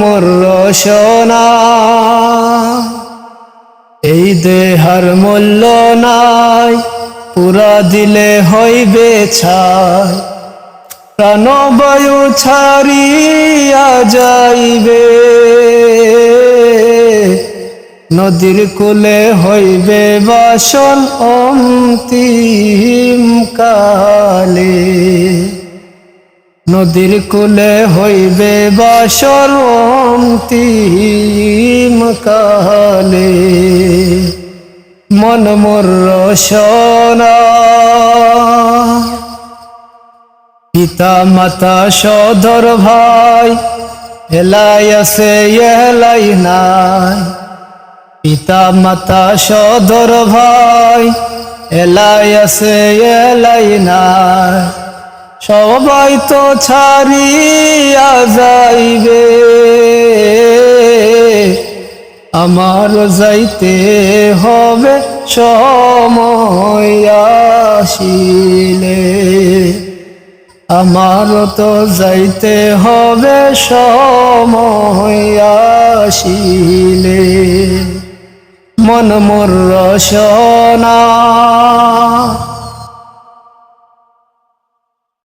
মোর রসনা। এই দেহার মূল্য নাই, পুরা দিলে হইবে ছাই। প্রাণবায়ু ছাড়িয়া যাইবে, নদীর কুলে হইবে বাসন অন্তিম কালে। নদীর কুলে হইবে বাসর অন্তিম কালে। মন মোর পিতা মাতা সদর ভাই, এলাই আছে, এলাই নাই। পিতা মাতা সদর ভাই, এলাই আছে, এলাই নাই। সবাই তো ছাড়িয়া যাইবে। আমার যাইতে হবে সময় আসিলে। আমার তো যাইতে হবে সময় আসিলে। মন মোর রসনা